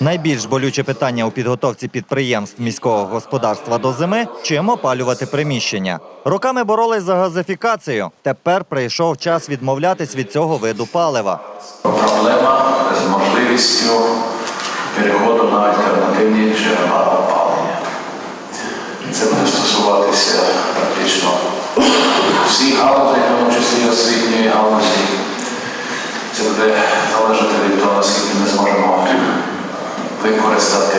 Найбільш болюче питання у підготовці підприємств міського господарства до зими чим опалювати приміщення. Роками боролись за газифікацію. Тепер прийшов час відмовлятись від цього виду палива. Проблема з можливістю переходу на альтернативні джерела опалення. Це буде стосуватися практично всіх галузей, в тому числі освітньої галузі. Використати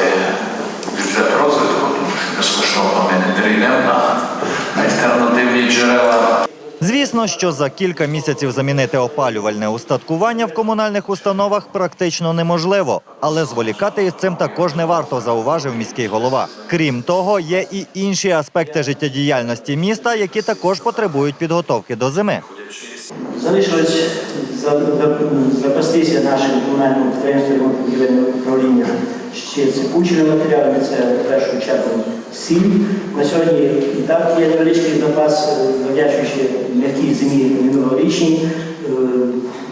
бюджет розвитку, тому що безкоштовно ми не перейдемо на альтернативні джерела. Звісно, що за кілька місяців замінити опалювальне устаткування в комунальних установах практично неможливо, але зволікати із цим також не варто, зауважив міський голова. Крім того, є і інші аспекти життєдіяльності міста, які також потребують підготовки до зими. Залишилось за- за- запастися нашим комунальним підприємством ремонтно-будівельного управління ще сипучими матеріалами, це в першу чергу сіль. На сьогодні і так є невеличкий запас, е, завдячуючи м'якій зимі минулорічній. Е,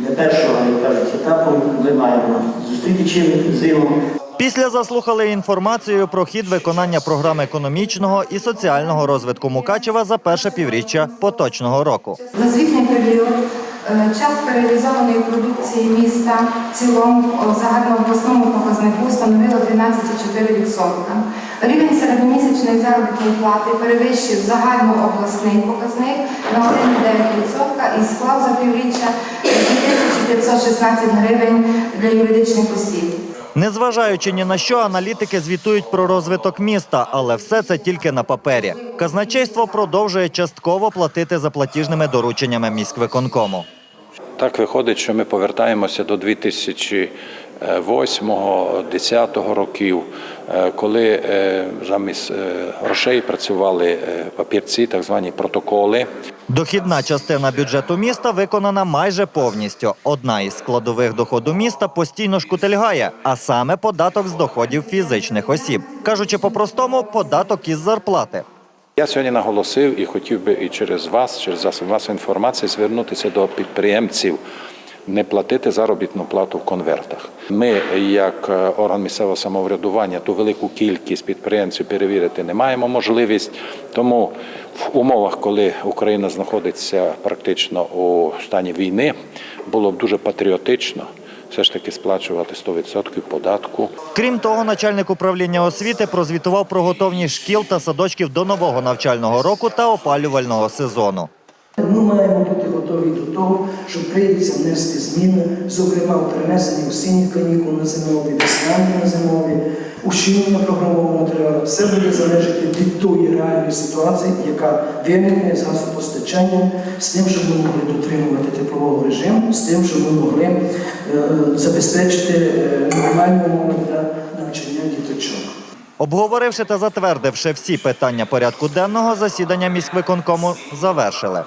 Не першого, як кажуть, етапу ми маємо зустріти чим зиму. Після заслухали інформацію про хід виконання програм економічного і соціального розвитку Мукачева за перше півріччя поточного року. За звітний період е, частка реалізованої продукції міста в цілому о загальнообласному показнику становила 12,4%. Рівень середньомісячної заробітної плати перевищив загальнообласний показник на 1,9% і склав за півріччя 2516 гривень для юридичних осіб. Незважаючи ні на що, аналітики звітують про розвиток міста, але все це тільки на папері. Казначейство продовжує частково платити за платіжними дорученнями міськвиконкому. Так виходить, що ми повертаємося до 2008-2010 років, е, коли е, замість е, грошей працювали папірці, так звані протоколи. Дохідна частина бюджету міста виконана майже повністю. Одна із складових доходу міста постійно шкутильгає, а саме податок з доходів фізичних осіб. Кажучи по-простому, податок із зарплати. Я сьогодні наголосив і хотів би і через вас, через засоби масової інформації, звернутися до підприємців. Не платити заробітну плату в конвертах. Ми, як е, орган місцевого самоврядування, ту велику кількість підприємців перевірити не маємо можливість. Тому в умовах, коли Україна знаходиться практично у стані війни, було б дуже патріотично все ж таки сплачувати 100% податку. Крім того, начальник управління освіти прозвітував про готовність шкіл та садочків до нового навчального року та опалювального сезону. Ми маємо бути готові до того, що прийдеться внести зміни, зокрема у перенесенні осінніх канікул на зимові, весняні на зимові, ущільнення програмового матеріалу. Все буде залежати від тої реальної ситуації, яка виникне з газопостачанням, з тим, щоб ми могли дотримувати теплового режиму, з тим, щоб ми могли е, забезпечити е, нормальні умови для навчання діточок. Обговоривши та затвердивши всі питання порядку денного, засідання міськвиконкому завершили.